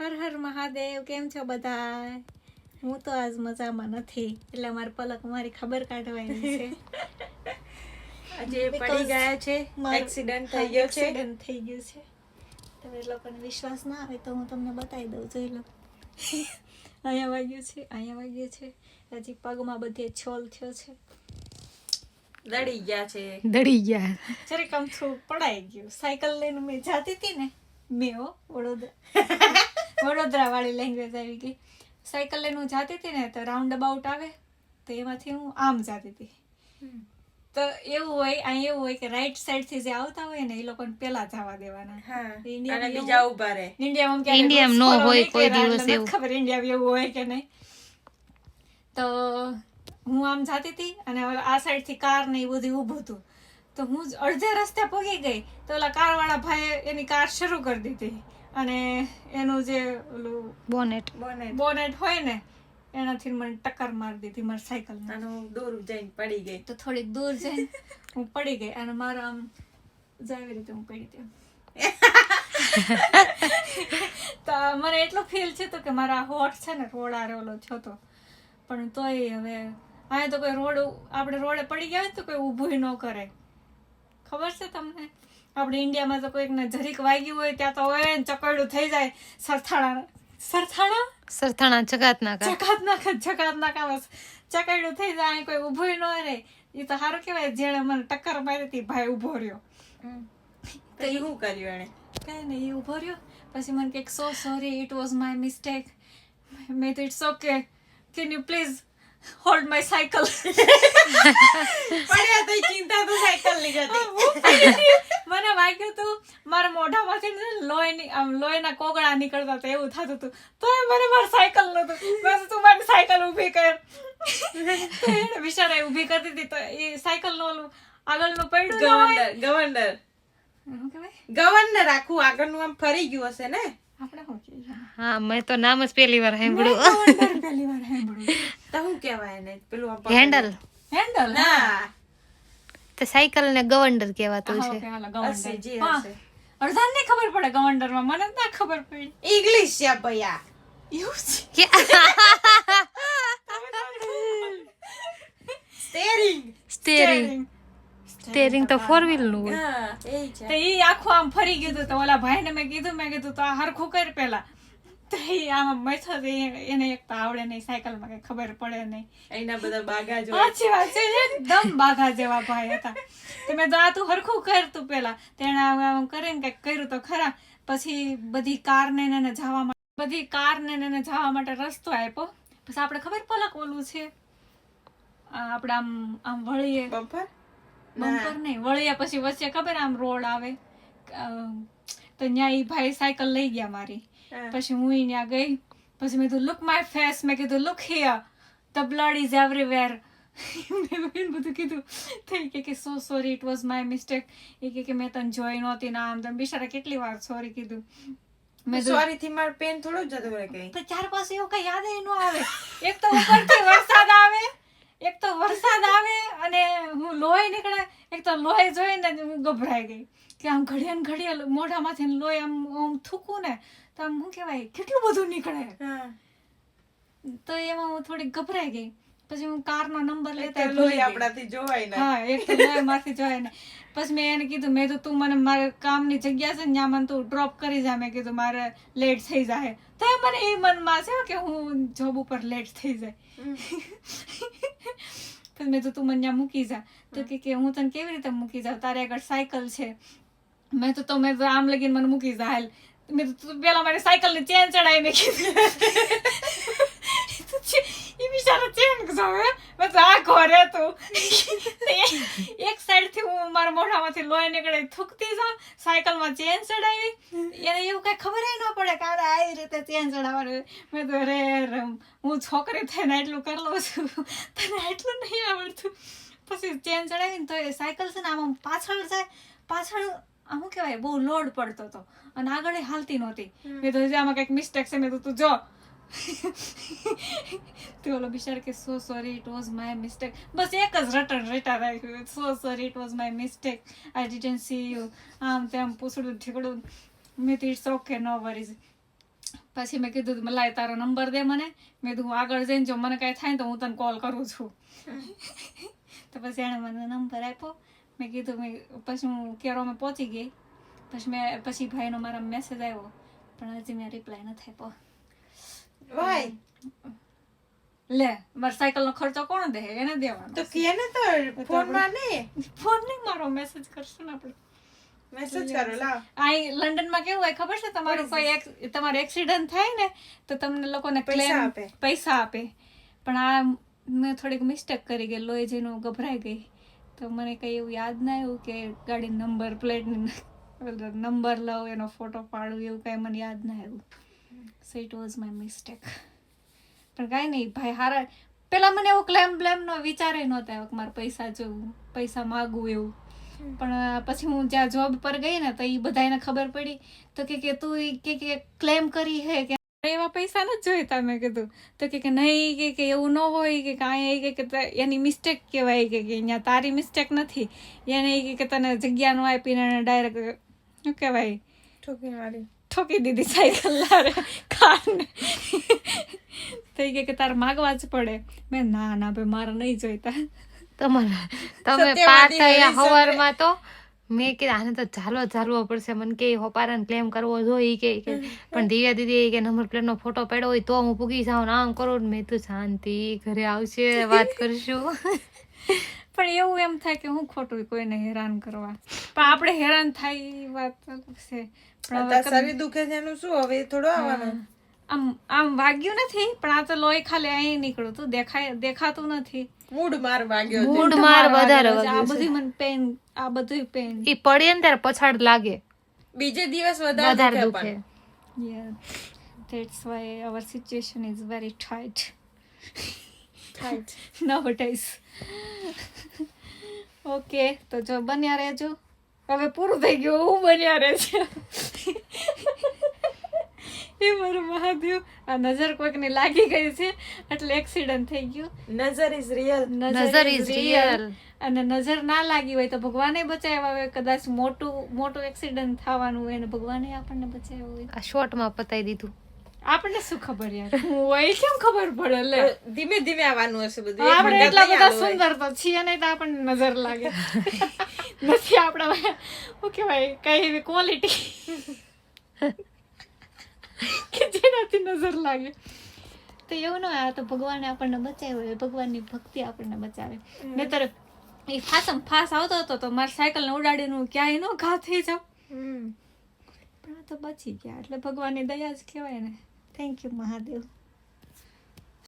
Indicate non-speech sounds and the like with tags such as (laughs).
હર હર મહાદેવ કેમ છો બધા હું તો આજ મજામાં નથી એટલે મારે પલક મારી ખબર કાઢવાની છે. આજે પડી ગયા છે એક્સિડન્ટ થઈ ગયો છે. થઈ ગયું છે. તમે લોકોને વિશ્વાસ ના આવે તો હું તમને બતાવી દઉં જોઈ લો. અહીંયા વાગ્યું છે અહીંયા વાગ્યું છે. હજી પગમાં બધે છોલ થયો છે. દડી ગયા છે. દડી ગયા. જરીક આમ થોડું પડાઈ ગયું. સાયકલ લઈને મેં જાતી હતી ને મેં હો વડોદરા. વડોદરા વાળી લેંગ્વેજ આવી ગઈ સાયકલ લઈને હું જાતી હતી ને તો રાઉન્ડ અબાઉટ આવે તો એમાંથી હું આમ જાતી હતી. તો એવું હોય અહીં એવું હોય કે રાઈટ સાઈડથી જે આવતા હોય ને એ લોકોને પેલા જવા દેવાના. અને એવું- બીજા ઊભા રહે. ઇન્ડિયામાં ઇન્ડિયામાં rules હોય કોઈ દિવસ એવું. ખબર ઇન્ડિયા એવું હોય કે નહીં. તો હું આમ જાતી હતી અને આ સાઈડથી કાર ને એ બધું ઊભું હતું. તો હું જ અડધે રસ્તે પહોંચી ગઈ. તો ઓલા કાર વાળા ભાઈએ એની કાર શરૂ કરી દીધી. અને એનું જે ઓલું બોનેટ બોનેટ બોનેટ હોય ને એનાથી મને ટક્કર મારી દીધી મારી સાયકલ આનું દૂર જઈને પડી ગઈ. તો થોડીક દૂર જઈને. (laughs) હું પડી ગઈ અને મારા આમ જાવી રીતે હું પડી હતી (laughs) તો મને એટલું ફીલ છે તો કે મારા હોઠ છે ને રોડ આરેલો છો તો. પણ તોય હવે અહીંયા તો કોઈ રોડ આપણે રોડે પડી ગયા હોય ને તો કોઈ ઊભું ન કરે ખબર છે તમને? આપણે ઇન્ડિયામાં તો કોઈકને જરીક વાગ્યું હોય ત્યાં તો હોય ને ચકરડું થઈ જાય. સરથાણા સરથાણા? સરથાણા જગાત ના કા ચકાત નાખે ચકાત બસ. ચકરડું થઈ જાય કોઈ ઊભો ન રહે. એ તો સારું કહેવાય જેણે મને ટક્કર મારી હતી ભાઈ ઊભો રહ્યો. તો એ શું કર્યું એણે? કઈ નહીં એ ઊભો રહ્યો. પછી મને કે so sorry it was my mistake મેં તો it's okay can you please hold my cycle પડ્યા તો ચિંતા તો સાયકલની જતી મને વાગ્યું તું મારા મોઢામાંથી ને લોહીની આમ લોહીના કોગળા નીકળતા હતા એવું થતું હતું. તો મને મારી સાયકલ નતું બસ તું મારી સાયકલ ઊભી કર. બિચારા ઊભી કરતી હતી તો એ સાયકલનું ઓલું આગળનું પડ્યું ગવર્નર ગવર્નર. ગવર્નર આખું આગળનું આમ ફરી ગયું હશે ને? આપણે કહીએ હા મેં તો નામ જ પહેલી વાર સાંભળ્યું. પહેલી વાર સાંભળ્યું. તો શું કહેવાય એને? પેલું હેન્ડલ હેન્ડલ હા. તો સાયકલ ને ગવંડર કહેવાતું છે અર્ધાન નહીં ખબર પડે ગવર્નરમાં? મને ના ખબર પડી. ઇંગ્લિશ છે ભૈયા. એવું છે? સ્ટેરિંગ સ્ટેરિંગ સ્ટેરિંગ તો ફોર વ્હીલનું હોય. તો એ છે. તો ઈ આખું આમ ફરી ગયું તો ઓલા ભાઈને મેં કીધું મેં કીધું તો આ હરખું કર પેલા. તો ઈ આમ મથો એને એક તો આવડે નહીં સાયકલમાં કઈ ખબર પડે નહીં. એના બધા બાગા જ સાચી વાત છે એકદમ જેવા ભાઈ હતા. તો મેં તો આ તું હરખું કર તું પેલા તેણે આમ કંઈક કર્યું તો ખરા. પછી બધી કારને ને એને જવા માટે બધી કારને ને એને જવા માટે રસ્તો આપ્યો. પછી આપણે ખબર પલક ઓલું છે? આ આપણે આમ આમ વળીએ. બમ્પર? બમ્પર નહીં વળીએ પછી વચ્ચે ખબર આમ રોડ આવે. તો ત્યાં ઈ ભાઈ સાયકલ લઈ ગયા મારી. પછી હું ત્યાં ગઈ. પછી મેં કીધું લુક માય ફેસ મેં કીધું look here the blood is everywhere મેં બધું કીધું. થઈ કે કે so sorry it was my mistake એ કે કે મેં તને જોઈ નહોતી ના આમ તમે. બિચારા કેટલી વાર સોરી કીધું. મેં સોરી થી મારું પેન થોડું જ જતું રહે કઈ. ચાર પાસે એવું કઈ યાદ ન આવે. એક તો ઉપરથી વરસાદ આવે એક તો વરસાદ આવે અને હું લોહી નીકળે એક તો લોહી જોઈને હું ગભરાઈ ગઈ. કે આમ ઘડીએ ને મોઢામાંથી લોહી આમ આમ થૂકું ને તો આમ શું કહેવાય કેટલું બધું નીકળે. તો એમાં હું થોડીક ગભરાઈ ગઈ. પછી હું કારનો નંબર લેતા ભૂલી આપણાથી જોવાય ને. હા એક તો મારથી જોવાય ને. પછી મેં એને કીધું મેં તો તું મને મારે કામની જગ્યા છે ને ત્યાં મને તું ડ્રોપ કરી જા. મેં કીધું મારે લેટ થઈ જાય તો એ મને એ મનમાં છે કે હું જોબ ઉપર લેટ થઈ જાય. પછી મેં તો તું મને ત્યાં મૂકી જા. તો કે કે હું તને કેવી રીતે મૂકી જાઉં? તારે આગળ સાયકલ છે. મેં તો તો મેં આમ લગીને મને મૂકી જા હાલ મેં તો પેલા મારી સાયકલની ચેન ચડાવી મેં કીધું. એ બિચારો ચેન જોવે મેં તો આ ઘરે તું એક સાઈડથી હું મારા મોઢામાંથી લોહી નીકળે થૂકતી જાઉં, સાયકલમાં ચેન ચડાવી. એને એવું કઈ ખબર ન પડે કે આને આવી રીતે ચેન ચડાવવાનું મેં તો રે રમ હું છોકરી થઈને એટલું કરી લઉં છું. તને એટલું નહીં આવડતું. પછી ચેન ચડાવીને તો એ સાયકલ છે ને આમ પાછળ જાય, પાછળ શું કહેવાય? બહુ લોડ પડતો હતો. અને આગળ એ હાલતી નહોતી. મેં તો આમાં કંઈક મિસ્ટેક છે મેં તો તું જો. તે ઓલો બિચાર કે so sorry it was my mistake બસ એક જ રટણ રેટા રાખ્યું so sorry it was my mistake I didn't see you આમ તેમ પૂછડું ઠીકડું. મેં તો ઇટ્સ ઓકે નો વરીઝ પછી મેં કીધું લાય તારો નંબર દે મને. મેં કીધું હું આગળ જઈને જો મને કાંઈ થાય ને તો હું તને કોલ કરું છું. તો પછી એણે મને નંબર આપ્યો. મેં કીધું મેં પછી હું કેરોમાં પહોંચી ગઈ. પછી મેં પછી ભાઈનો મારા મેસેજ આવ્યો પણ હજી મેં રિપ્લાય નથી આપ્યો. ભાઈ લે મારા સાયકલનો ખર્ચો કોણ દે? એને દેવાનો તો કે ને તો ફોનમાં ને ફોન નહીં મારો મેસેજ કરશું ને આપણે. મેસેજ કરો લાવ. લંડન લંડનમાં કેવું હોય ખબર છે? તમારું કોઈ એક તમારો એક્સિડન્ટ થાય ને તો તમને લોકોને પૈસા આપે. પૈસા આપે. પણ આ મેં થોડીક મિસ્ટેક કરી ગઈ લોહી જઈને ગભરાઈ ગઈ. તો મને કઈ એવું યાદ ના આવ્યું કે ગાડી નંબર પ્લેટ નંબર લઉં એનો ફોટો પાડું એવું કાંઈ મને યાદ ના આવ્યું. So it was my mistake પણ કાંઈ નહીં ભાઈ હારા. પેલા મને એવું ક્લેમ બ્લેમ નો વિચારે નહોતા આવ્યો કે મારે પૈસા જોવું પૈસા માગવું એવું. પણ પછી હું જ્યાં જોબ પર ગઈ ને તો એ બધાને ખબર પડી. તો કે કે તું કે કે ક્લેમ કરી હે કે એવા પૈસા નથી જોઈતા મેં કીધું. તો કે કે નહીં કે કે એવું ન હોય કે કાંઈ કે કે એની મિસ્ટેક કહેવાય કે કે અહીંયા તારી મિસ્ટેક નથી. એને ઈ કે કે તને જગ્યા ન આપીને ડાયરેક્ટ શું કહેવાય? ઠોકી મારી. ઠોકી દીધી સાયકલ લારે કારને થઈ કે કે તારે માગવા જ પડે. મેં ના ના ભાઈ મારે નહીં જોઈતા. તમારા તમે પાર થયા હવારમાં તો મેં કે આને તો ચાલો ચાલવો પડશે. મને કે હોપારાને ક્લેમ કરવો જોઈએ કે પણ દિવ્યા દીદી કે નંબર પ્લેટ નો ફોટો પડ્યો હોય તો હું પૂગી જાઉં ને આમ કરું ને. મેં તો શાંતિ ઘરે આવશે વાત કરશું. (laughs) પણ એવું એમ થાય કે હું ખોટું કોઈને હેરાન કરવા. પણ આપણે હેરાન થાય વાત છે. પણ શરીર દુખે છે એનું શું? હવે થોડો આવવાનું. આમ આમ વાગ્યું નથી પણ આ તો લોહી ખાલી અહીં નીકળ્યું તું દેખાય દેખાતું નથી. મૂડ માર વાગ્યો. મૂડ માર વધારે આ બધી મને પેન આ બધું પેન એ પડે ને ત્યારે પછાડ લાગે. બીજે દિવસ વધારે દુખે પણ. Yeah that's why our situation tight very tight. Tight. (laughs) Okay તો જો બન્યા રહેજો. હવે પૂરું થઈ ગયું હું બન્યા રહેજો. (laughs) એ મારો મહાદેવ. આ નજર કોઈકની લાગી ગઈ છે એટલે એક્સિડન્ટ થઈ ગયું. નજર ઇઝ રિયલ નજર ઇઝ રિયલ અને નજર ના લાગી હોય તો ભગવાને બચાવ્યા હોય કદાચ મોટું મોટું એક્સિડન્ટ થવાનું હોય અને ભગવાને આપણને બચાવ્યું હોય. આ શોર્ટમાં પતાઈ દીધું. આપણને શું ખબર યાર? હું હોય કેમ ખબર પડે લે? ધીમે ધીમે આવવાનું હશે બધું. આપણે એટલા બધા સુંદર તો છીએ નહીં તો આપણને નજર લાગે. (laughs) નથી આપણા શું કહેવાય? કઈ એવી ક્વોલિટી કે જેનાથી નજર લાગે. તો એવું ન આ તો ભગવાને આપણને બચાવ્યો હોય ભગવાનની ભક્તિ આપણને બચાવે. નહીતર એ ફાસમ ફાસ આવતો હતો તો મારી સાયકલને ઉડાડીને હું ક્યાંય ન ઘા થઈ જાઉં. પણ આ તો બચી ગયા એટલે ભગવાનની દયા જ કહેવાય ને. Thank you Mahadev.